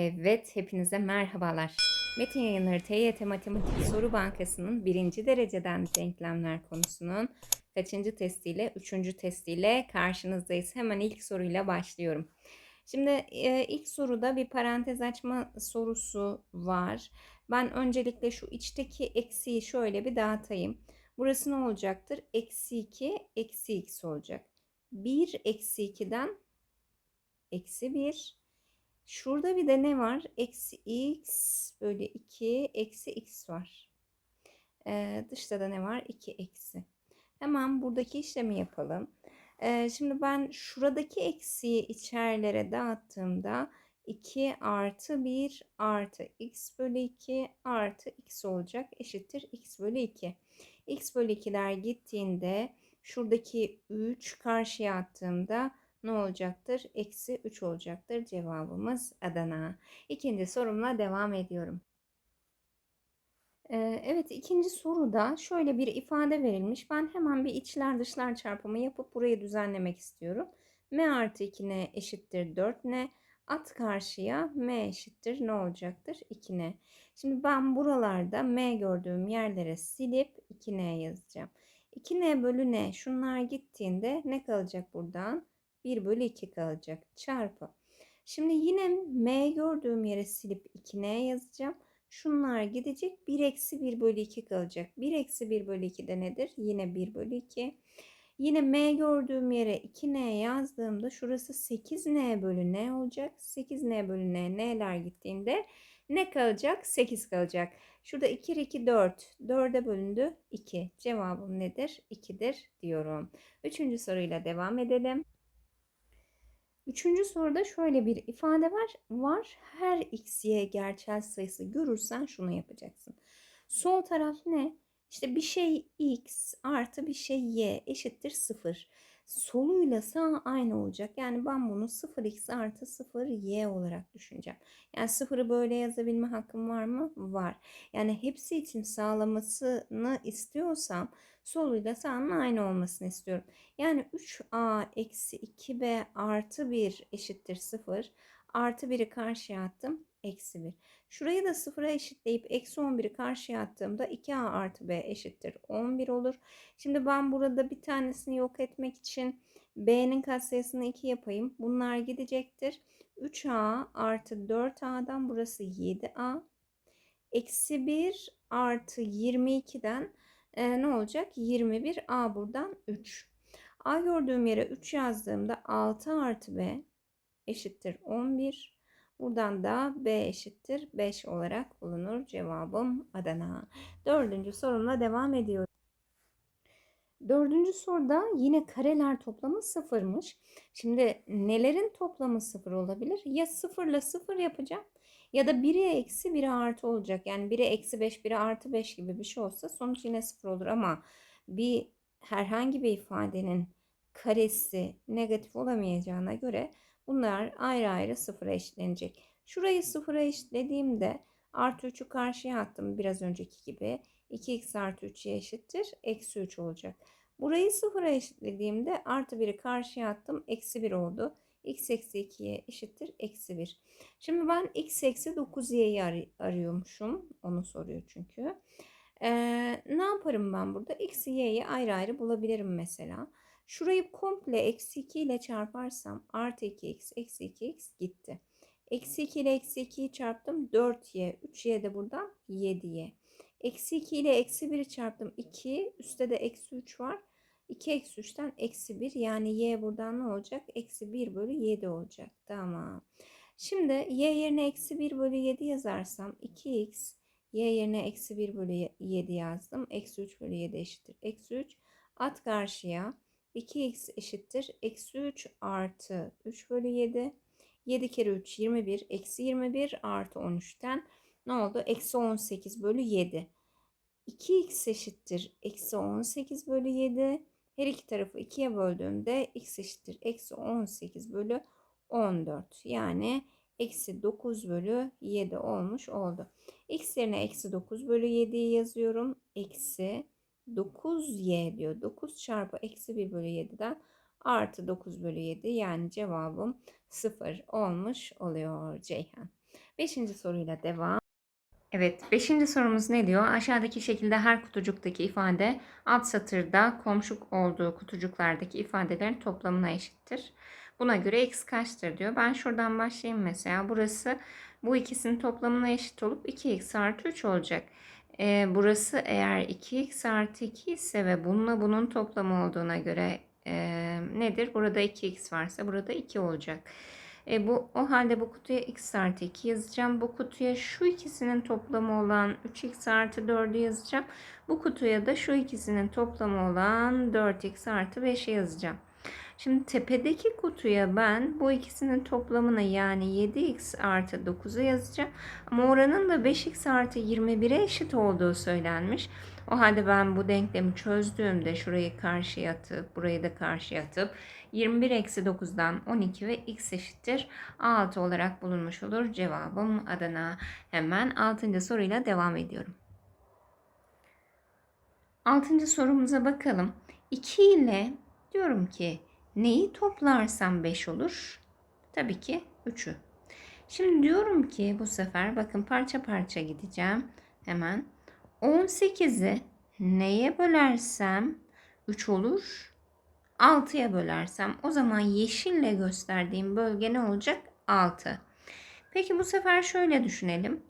Evet, hepinize merhabalar. Metin Yayınları TYT Matematik Soru Bankası'nın birinci dereceden denklemler konusunun kaçıncı testiyle, üçüncü testiyle karşınızdayız. Hemen ilk soruyla başlıyorum. Şimdi e, ilk soruda bir parantez açma sorusu var. Ben öncelikle şu içteki eksiği şöyle bir dağıtayım. Burası ne olacaktır? Eksi 2, eksi x olacak. 1 eksi 2'den eksi 1 Şurada bir de ne var? Eksi x bölü 2 eksi x var. Ee, dışta da ne var? 2 eksi. Hemen buradaki işlemi yapalım. Ee, şimdi ben şuradaki eksiği içerlere dağıttığımda 2 artı 1 artı x bölü 2 artı x olacak. Eşittir x bölü 2. x bölü 2'ler gittiğinde şuradaki 3 karşıya attığımda ne olacaktır? Eksi 3 olacaktır. Cevabımız Adana. İkinci sorumla devam ediyorum. Ee, evet ikinci soruda şöyle bir ifade verilmiş. Ben hemen bir içler dışlar çarpımı yapıp burayı düzenlemek istiyorum. m artı 2n eşittir 4n. At karşıya m eşittir ne olacaktır? 2n. Şimdi ben buralarda m gördüğüm yerlere silip 2n yazacağım. 2n bölü n şunlar gittiğinde ne kalacak buradan? 1 bölü 2 kalacak. Çarpı. Şimdi yine m gördüğüm yere silip 2n yazacağım. Şunlar gidecek. 1 eksi 1 bölü 2 kalacak. 1 eksi 1 bölü 2 de nedir? Yine 1 bölü 2. Yine m gördüğüm yere 2n yazdığımda şurası 8n bölü n olacak. 8n bölü n n'ler gittiğinde ne kalacak? 8 kalacak. Şurada 2 kere 2 4. 4'e bölündü 2. Cevabım nedir? 2'dir diyorum. Üçüncü soruyla devam edelim. Üçüncü soruda şöyle bir ifade var. Var her x, y gerçel sayısı görürsen şunu yapacaksın. Sol taraf ne? İşte bir şey x artı bir şey y eşittir 0. Soluyla sağ aynı olacak. Yani ben bunu 0x artı 0y olarak düşüneceğim. Yani 0'ı böyle yazabilme hakkım var mı? Var. Yani hepsi için sağlamasını istiyorsam soluyla sağının aynı olmasını istiyorum. Yani 3a eksi 2b artı 1 eşittir 0. Artı 1'i karşıya attım. Eksi 1. Şurayı da sıfıra eşitleyip eksi 11'i karşıya attığımda 2a artı b eşittir 11 olur. Şimdi ben burada bir tanesini yok etmek için b'nin katsayısını 2 yapayım. Bunlar gidecektir. 3a artı 4a'dan burası 7a. Eksi 1 artı 22'den e, ne olacak? 21 A buradan 3. A gördüğüm yere 3 yazdığımda 6 artı B eşittir 11. Buradan da B eşittir 5 olarak bulunur. Cevabım Adana. Dördüncü sorumla devam ediyorum. Dördüncü soruda yine kareler toplamı sıfırmış. Şimdi nelerin toplamı sıfır olabilir? Ya sıfırla sıfır yapacağım ya da 1'e eksi 1'e artı olacak. Yani 1'e eksi 5, 1'e artı 5 gibi bir şey olsa sonuç yine sıfır olur ama bir herhangi bir ifadenin karesi negatif olamayacağına göre bunlar ayrı ayrı sıfıra eşitlenecek. Şurayı sıfıra eşitlediğimde artı 3'ü karşıya attım biraz önceki gibi. 2x artı 3'e eşittir. Eksi 3 olacak. Burayı sıfıra eşitlediğimde artı 1'i karşıya attım. Eksi 1 oldu x eksi 2'ye eşittir eksi 1. Şimdi ben x eksi 9y'yi ar arıyormuşum. Onu soruyor çünkü. Ee, ne yaparım ben burada? x, y'yi ayrı ayrı bulabilirim mesela. Şurayı komple eksi 2 ile çarparsam artı 2x eksi 2x gitti. Eksi 2 ile eksi 2'yi çarptım 4y. 3y de buradan 7y. Eksi 2 ile eksi 1'i çarptım 2. Üstte de eksi 3 var. 2 eksi 3'ten eksi 1 yani y buradan ne olacak? Eksi 1 bölü 7 olacak. Tamam. Şimdi y yerine eksi 1 bölü 7 yazarsam 2x y yerine eksi 1 bölü 7 yazdım. Eksi 3 bölü 7 eşittir. Eksi 3 at karşıya 2x eşittir. Eksi 3 artı 3 bölü 7. 7 kere 3 21 eksi 21 artı 13'ten ne oldu? Eksi 18 bölü 7. 2x eşittir. Eksi 18 bölü 7. Her iki tarafı 2'ye böldüğümde x eşittir. Eksi 18 bölü 14. Yani eksi 9 bölü 7 olmuş oldu. x yerine eksi 9 bölü 7'yi yazıyorum. Eksi 9y diyor. 9 çarpı eksi 1 bölü 7'den artı 9 bölü 7 yani cevabım 0 olmuş oluyor Ceyhan. Beşinci soruyla devam. Evet, beşinci sorumuz ne diyor? Aşağıdaki şekilde her kutucuktaki ifade alt satırda komşuk olduğu kutucuklardaki ifadelerin toplamına eşittir. Buna göre x kaçtır diyor. Ben şuradan başlayayım mesela. Burası bu ikisinin toplamına eşit olup 2x artı 3 olacak. Ee, burası eğer 2x artı 2 ise ve bununla bunun toplamı olduğuna göre e, nedir? Burada 2x varsa burada 2 olacak. E bu o halde bu kutuya x artı 2 yazacağım. Bu kutuya şu ikisinin toplamı olan 3x artı 4'ü yazacağım. Bu kutuya da şu ikisinin toplamı olan 4x artı 5'i yazacağım. Şimdi tepedeki kutuya ben bu ikisinin toplamını yani 7x artı 9'u yazacağım. Ama oranın da 5x artı 21'e eşit olduğu söylenmiş. O halde ben bu denklemi çözdüğümde şurayı karşıya atıp burayı da karşıya atıp 21 eksi 9'dan 12 ve x eşittir 6 olarak bulunmuş olur. Cevabım Adana. Hemen 6. soruyla devam ediyorum. 6. sorumuza bakalım. 2 ile diyorum ki neyi toplarsam 5 olur? Tabii ki 3'ü. Şimdi diyorum ki bu sefer bakın parça parça gideceğim. Hemen 18'i neye bölersem 3 olur? 6'ya bölersem o zaman yeşille gösterdiğim bölge ne olacak? 6. Peki bu sefer şöyle düşünelim.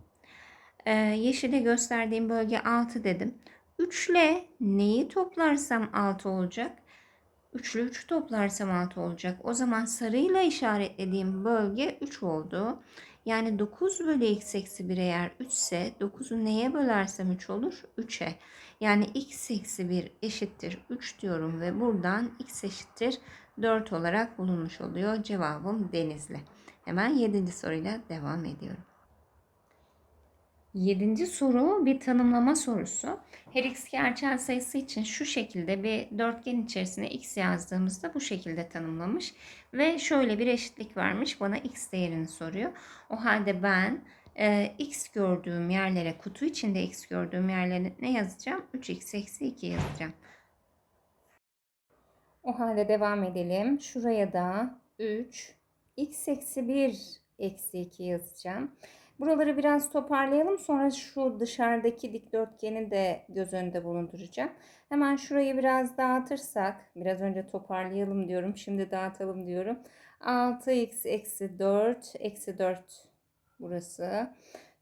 Ee, yeşile gösterdiğim bölge 6 dedim. 3 ile neyi toplarsam 6 olacak? 3 ile 3 toplarsam 6 olacak. O zaman sarıyla işaretlediğim bölge 3 oldu. Yani 9 bölü x eksi 1 eğer 3 ise 9'u neye bölersem 3 olur? 3'e. Yani x eksi 1 eşittir 3 diyorum ve buradan x eşittir 4 olarak bulunmuş oluyor. Cevabım Denizli. Hemen 7. soruyla devam ediyorum. Yedinci soru bir tanımlama sorusu. Her x gerçel sayısı için şu şekilde bir dörtgen içerisine x yazdığımızda bu şekilde tanımlamış. Ve şöyle bir eşitlik vermiş. Bana x değerini soruyor. O halde ben e, x gördüğüm yerlere, kutu içinde x gördüğüm yerlere ne yazacağım? 3x eksi 2 yazacağım. O halde devam edelim. Şuraya da 3 x eksi 1 eksi 2 yazacağım. Buraları biraz toparlayalım. Sonra şu dışarıdaki dikdörtgeni de göz önünde bulunduracağım. Hemen şurayı biraz dağıtırsak, biraz önce toparlayalım diyorum. Şimdi dağıtalım diyorum. 6x eksi 4 eksi 4 burası.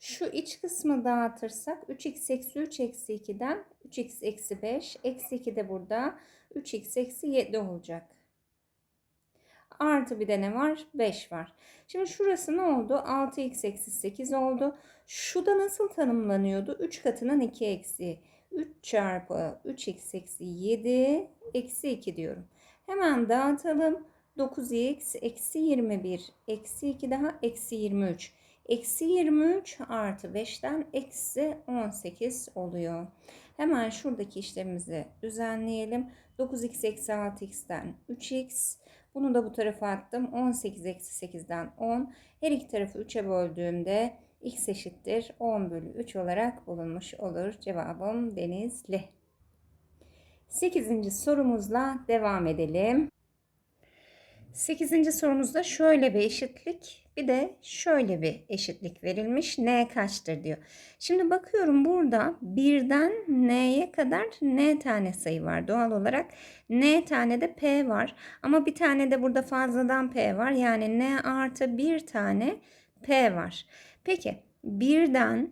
Şu iç kısmı dağıtırsak 3x eksi 3 eksi 2'den 3x eksi 5 eksi 2 de burada 3x eksi 7 olacak. Artı bir de ne var? 5 var. Şimdi şurası ne oldu? 6x eksi 8 oldu. Şu da nasıl tanımlanıyordu? 3 katının 2 eksi 3 çarpı 3x eksi 7 eksi 2 diyorum. Hemen dağıtalım. 9x eksi 21 eksi 2 daha eksi 23. Eksi 23 artı 5'ten eksi 18 oluyor. Hemen şuradaki işlemimizi düzenleyelim. 9x eksi 6x'ten 3x bunu da bu tarafa attım. 18 eksi 8'den 10. Her iki tarafı 3'e böldüğümde x eşittir 10 bölü 3 olarak bulunmuş olur. Cevabım Denizli. 8. sorumuzla devam edelim. 8. sorumuzda şöyle bir eşitlik bir de şöyle bir eşitlik verilmiş. N kaçtır diyor. Şimdi bakıyorum burada birden N'ye kadar N tane sayı var. Doğal olarak N tane de P var. Ama bir tane de burada fazladan P var. Yani N artı bir tane P var. Peki birden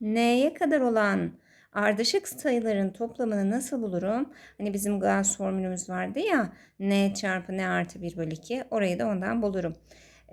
N'ye kadar olan Ardışık sayıların toplamını nasıl bulurum? Hani bizim Gauss formülümüz vardı ya n çarpı n artı 1 bölü 2 orayı da ondan bulurum.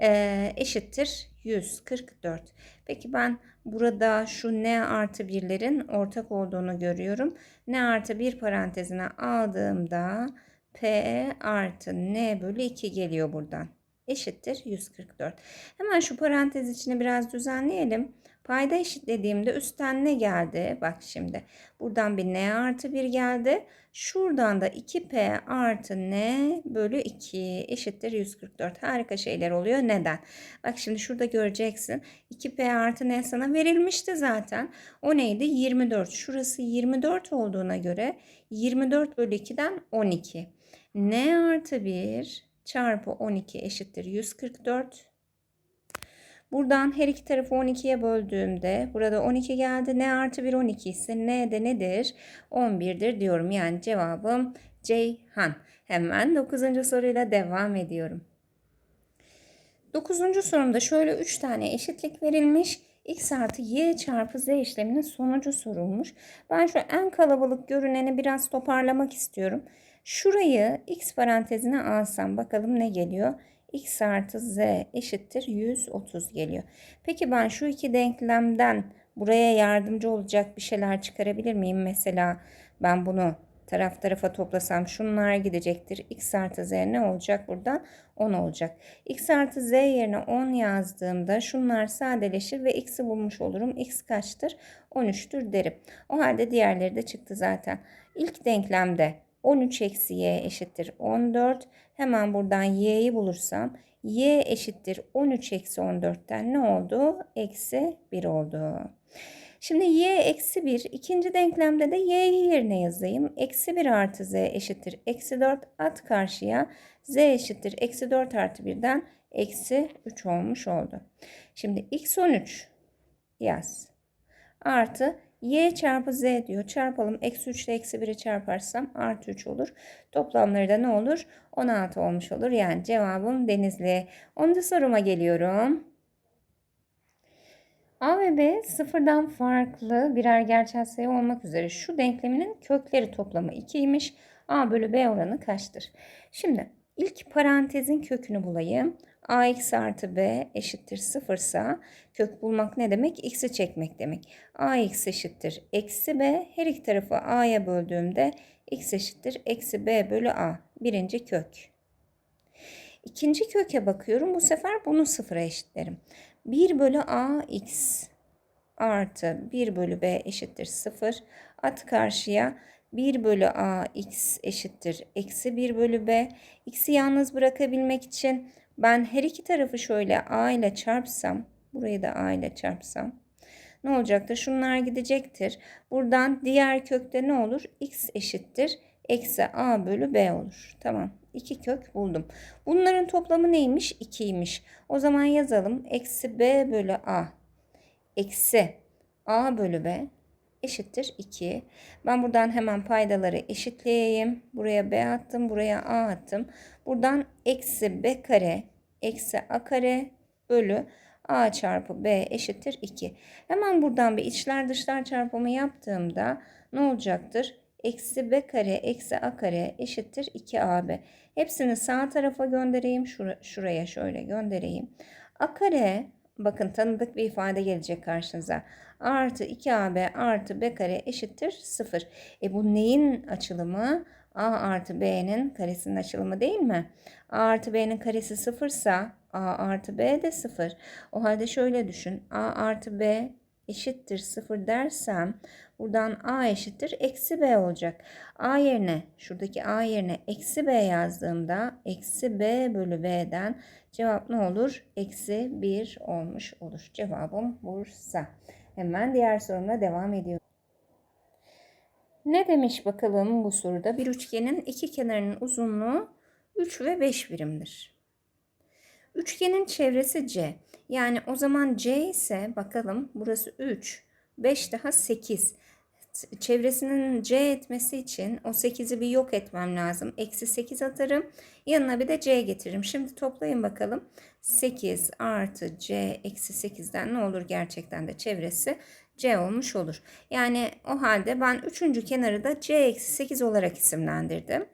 Ee, eşittir 144. Peki ben burada şu n artı 1'lerin ortak olduğunu görüyorum. n artı 1 parantezine aldığımda p artı n bölü 2 geliyor buradan. Eşittir 144. Hemen şu parantez içini biraz düzenleyelim. Payda eşitlediğimde üstten ne geldi? Bak şimdi. Buradan bir n artı 1 geldi. Şuradan da 2p artı n bölü 2 eşittir 144. Harika şeyler oluyor. Neden? Bak şimdi şurada göreceksin. 2p artı n sana verilmişti zaten. O neydi? 24. Şurası 24 olduğuna göre 24 bölü 2'den 12. n artı 1 çarpı 12 eşittir 144. Buradan her iki tarafı 12'ye böldüğümde burada 12 geldi. N artı 1 12 ise N de nedir? 11'dir diyorum. Yani cevabım Ceyhan. Hemen 9. soruyla devam ediyorum. 9. sorumda şöyle 3 tane eşitlik verilmiş. X artı Y çarpı Z işleminin sonucu sorulmuş. Ben şu en kalabalık görüneni biraz toparlamak istiyorum. Şurayı X parantezine alsam bakalım ne geliyor? X artı Z eşittir 130 geliyor. Peki ben şu iki denklemden buraya yardımcı olacak bir şeyler çıkarabilir miyim? Mesela ben bunu taraf tarafa toplasam şunlar gidecektir. X artı Z ne olacak buradan? 10 olacak. X artı Z yerine 10 yazdığımda şunlar sadeleşir ve X'i bulmuş olurum. X kaçtır? 13'tür derim. O halde diğerleri de çıktı zaten. İlk denklemde 13 eksi y eşittir 14. Hemen buradan y'yi bulursam y eşittir 13 eksi 14'ten ne oldu? Eksi 1 oldu. Şimdi y eksi 1. ikinci denklemde de y'yi yerine yazayım. Eksi 1 artı z eşittir. Eksi 4 at karşıya. z eşittir. Eksi 4 artı 1'den eksi 3 olmuş oldu. Şimdi x 13 yaz. Artı y çarpı z diyor. Çarpalım. Eksi 3 ile eksi 1'i çarparsam artı 3 olur. Toplamları da ne olur? 16 olmuş olur. Yani cevabım Denizli. 10. soruma geliyorum. A ve B sıfırdan farklı birer gerçel sayı olmak üzere şu denkleminin kökleri toplamı 2'ymiş. A bölü B oranı kaçtır? Şimdi ilk parantezin kökünü bulayım. ax artı b eşittir 0 ise kök bulmak ne demek? x'i çekmek demek. ax eşittir eksi b. Her iki tarafı a'ya böldüğümde x eşittir eksi b bölü a. Birinci kök. İkinci köke bakıyorum. Bu sefer bunu sıfıra eşitlerim. 1 bölü a x artı 1 bölü b eşittir 0. At karşıya 1 bölü a x eşittir eksi 1 bölü b. x'i yalnız bırakabilmek için ben her iki tarafı şöyle a ile çarpsam. Burayı da a ile çarpsam. Ne olacaktır? Şunlar gidecektir. Buradan diğer kökte ne olur? x eşittir. Eksi a bölü b olur. Tamam. 2 kök buldum. Bunların toplamı neymiş? 2'ymiş. O zaman yazalım. Eksi b bölü a. Eksi a bölü b eşittir 2. Ben buradan hemen paydaları eşitleyeyim. Buraya b attım. Buraya a attım. Buradan eksi b kare eksi a kare bölü a çarpı b eşittir 2. Hemen buradan bir içler dışlar çarpımı yaptığımda ne olacaktır? Eksi b kare eksi a kare eşittir 2ab. Hepsini sağ tarafa göndereyim. Şura, şuraya şöyle göndereyim. A kare bakın tanıdık bir ifade gelecek karşınıza. A artı 2AB artı B kare eşittir 0. E bu neyin açılımı? A artı B'nin karesinin açılımı değil mi? A artı B'nin karesi 0 ise A artı B de 0. O halde şöyle düşün. A artı B eşittir 0 dersem buradan a eşittir eksi b olacak. a yerine şuradaki a yerine eksi b yazdığımda eksi b bölü b'den cevap ne olur? Eksi 1 olmuş olur. Cevabım Bursa. Hemen diğer sorumla devam ediyorum. Ne demiş bakalım bu soruda? Bir üçgenin iki kenarının uzunluğu 3 ve 5 birimdir. Üçgenin çevresi C. Yani o zaman C ise bakalım burası 3. 5 daha 8. Çevresinin C etmesi için o 8'i bir yok etmem lazım. Eksi 8 atarım. Yanına bir de C getiririm. Şimdi toplayın bakalım. 8 artı C eksi 8'den ne olur gerçekten de çevresi C olmuş olur. Yani o halde ben üçüncü kenarı da C eksi 8 olarak isimlendirdim.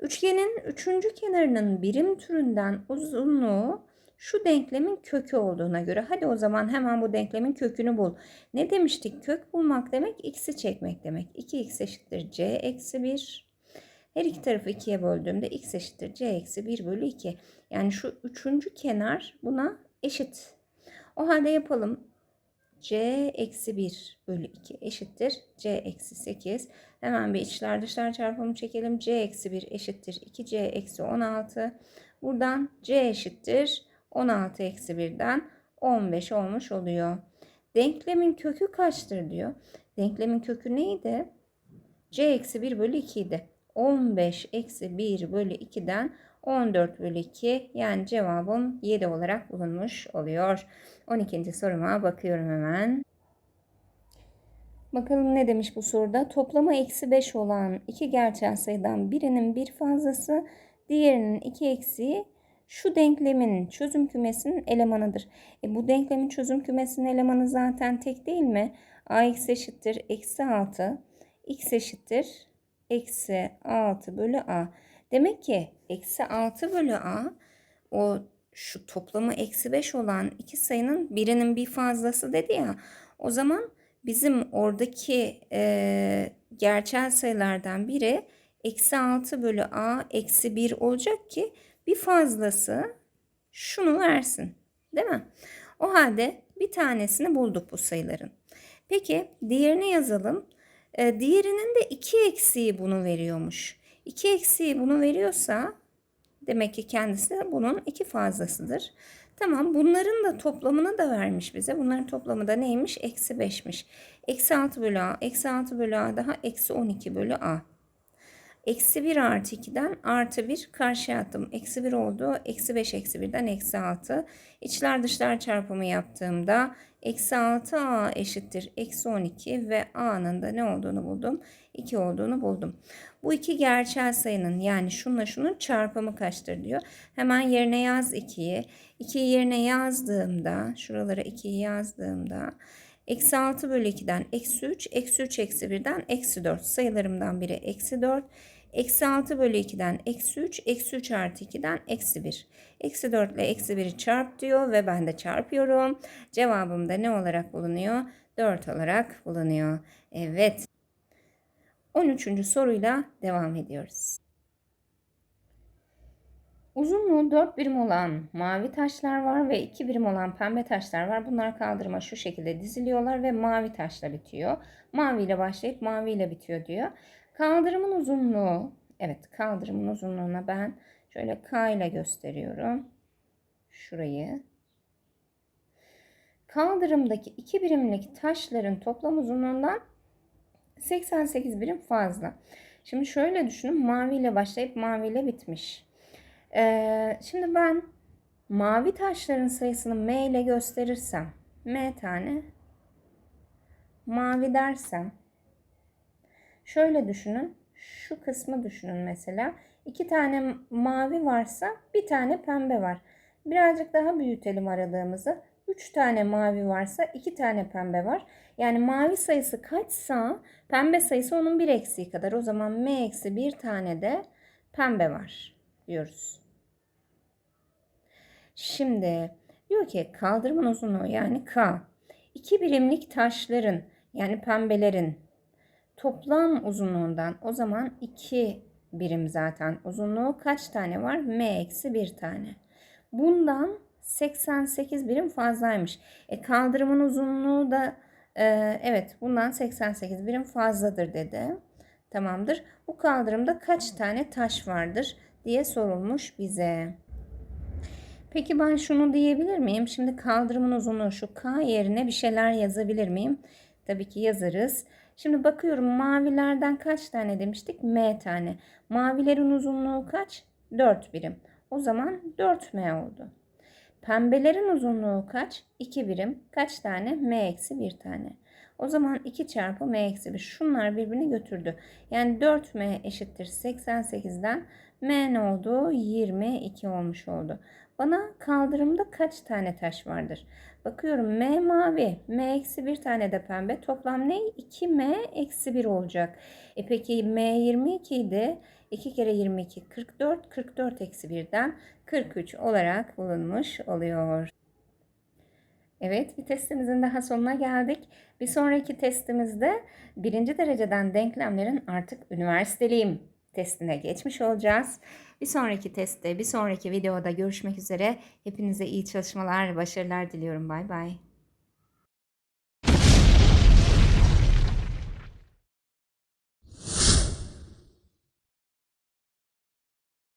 Üçgenin üçüncü kenarının birim türünden uzunluğu şu denklemin kökü olduğuna göre hadi o zaman hemen bu denklemin kökünü bul. Ne demiştik? Kök bulmak demek x'i çekmek demek. 2x eşittir c eksi 1. Her iki tarafı 2'ye böldüğümde x eşittir c eksi 1 bölü 2. Yani şu üçüncü kenar buna eşit. O halde yapalım. c eksi 1 bölü 2 eşittir c eksi 8. Hemen bir içler dışlar çarpımı çekelim. c eksi 1 eşittir 2c eksi 16. Buradan c eşittir 16 eksi 1'den 15 olmuş oluyor. Denklemin kökü kaçtır diyor. Denklemin kökü neydi? c eksi 1 bölü 2 idi. 15 eksi 1 bölü 2'den 14 bölü 2 yani cevabım 7 olarak bulunmuş oluyor. 12. soruma bakıyorum hemen. Bakalım ne demiş bu soruda? Toplama eksi 5 olan iki gerçel sayıdan birinin bir fazlası, diğerinin iki eksiği şu denklemin çözüm kümesinin elemanıdır. E bu denklemin çözüm kümesinin elemanı zaten tek değil mi? ax eşittir eksi 6, x eşittir eksi 6 bölü a. Demek ki eksi 6 bölü a o şu toplamı eksi 5 olan iki sayının birinin bir fazlası dedi ya. O zaman bizim oradaki e, gerçel sayılardan biri eksi 6 bölü a eksi 1 olacak ki bir fazlası şunu versin. Değil mi? O halde bir tanesini bulduk bu sayıların. Peki diğerini yazalım. E, diğerinin de 2 eksiği bunu veriyormuş. 2 eksiği bunu veriyorsa demek ki kendisi de bunun iki fazlasıdır. Tamam bunların da toplamını da vermiş bize. Bunların toplamı da neymiş? Eksi 5'miş. Eksi 6 bölü a. Eksi 6 bölü a daha eksi 12 bölü a. Eksi 1 artı 2'den artı 1 karşıya attım. Eksi 1 oldu. Eksi 5 eksi 1'den eksi 6. İçler dışlar çarpımı yaptığımda eksi 6a eşittir. Eksi 12 ve a'nın da ne olduğunu buldum? 2 olduğunu buldum. Bu iki gerçel sayının yani şunla şunun çarpımı kaçtır diyor. Hemen yerine yaz 2'yi. 2'yi yerine yazdığımda şuralara 2'yi yazdığımda Eksi 6 bölü 2'den eksi 3, eksi 3 eksi 1'den eksi 4. Sayılarımdan biri eksi 4. Eksi 6 bölü 2'den eksi 3, eksi 3 artı 2'den eksi 1. Eksi 4 ile eksi 1'i çarp diyor ve ben de çarpıyorum. Cevabım da ne olarak bulunuyor? 4 olarak bulunuyor. Evet. 13. soruyla devam ediyoruz. Uzunluğu 4 birim olan mavi taşlar var ve 2 birim olan pembe taşlar var. Bunlar kaldırıma şu şekilde diziliyorlar ve mavi taşla bitiyor. Mavi ile başlayıp mavi ile bitiyor diyor. Kaldırımın uzunluğu, evet kaldırımın uzunluğuna ben şöyle K ile gösteriyorum. Şurayı. Kaldırımdaki 2 birimlik taşların toplam uzunluğundan 88 birim fazla. Şimdi şöyle düşünün mavi ile başlayıp mavi ile bitmiş. Ee, şimdi ben mavi taşların sayısını M ile gösterirsem M tane mavi dersem şöyle düşünün şu kısmı düşünün mesela iki tane mavi varsa bir tane pembe var. Birazcık daha büyütelim aradığımızı. 3 tane mavi varsa 2 tane pembe var. Yani mavi sayısı kaçsa pembe sayısı onun bir eksiği kadar. O zaman m eksi bir tane de pembe var diyoruz. Şimdi diyor ki kaldırımın uzunluğu yani K. iki birimlik taşların yani pembelerin toplam uzunluğundan o zaman 2 birim zaten uzunluğu kaç tane var? M eksi bir tane. Bundan 88 birim fazlaymış. E, kaldırımın uzunluğu da e, evet bundan 88 birim fazladır dedi. Tamamdır. Bu kaldırımda kaç tane taş vardır diye sorulmuş bize. Peki ben şunu diyebilir miyim? Şimdi kaldırımın uzunluğu şu K yerine bir şeyler yazabilir miyim? Tabii ki yazarız. Şimdi bakıyorum mavilerden kaç tane demiştik? M tane. Mavilerin uzunluğu kaç? 4 birim. O zaman 4M oldu. Pembelerin uzunluğu kaç? 2 birim. Kaç tane? M eksi 1 tane. O zaman 2 çarpı M eksi 1. Şunlar birbirini götürdü. Yani 4M eşittir 88'den M ne oldu? 22 olmuş oldu. Bana kaldırımda kaç tane taş vardır? Bakıyorum M mavi, M eksi bir tane de pembe. Toplam ne? 2M eksi 1 olacak. E peki M 22 idi. 2 kere 22 44. 44 eksi 1'den 43 olarak bulunmuş oluyor. Evet bir testimizin daha sonuna geldik. Bir sonraki testimizde birinci dereceden denklemlerin artık üniversiteliyim testine geçmiş olacağız. Bir sonraki testte, bir sonraki videoda görüşmek üzere. Hepinize iyi çalışmalar, başarılar diliyorum. Bay bay.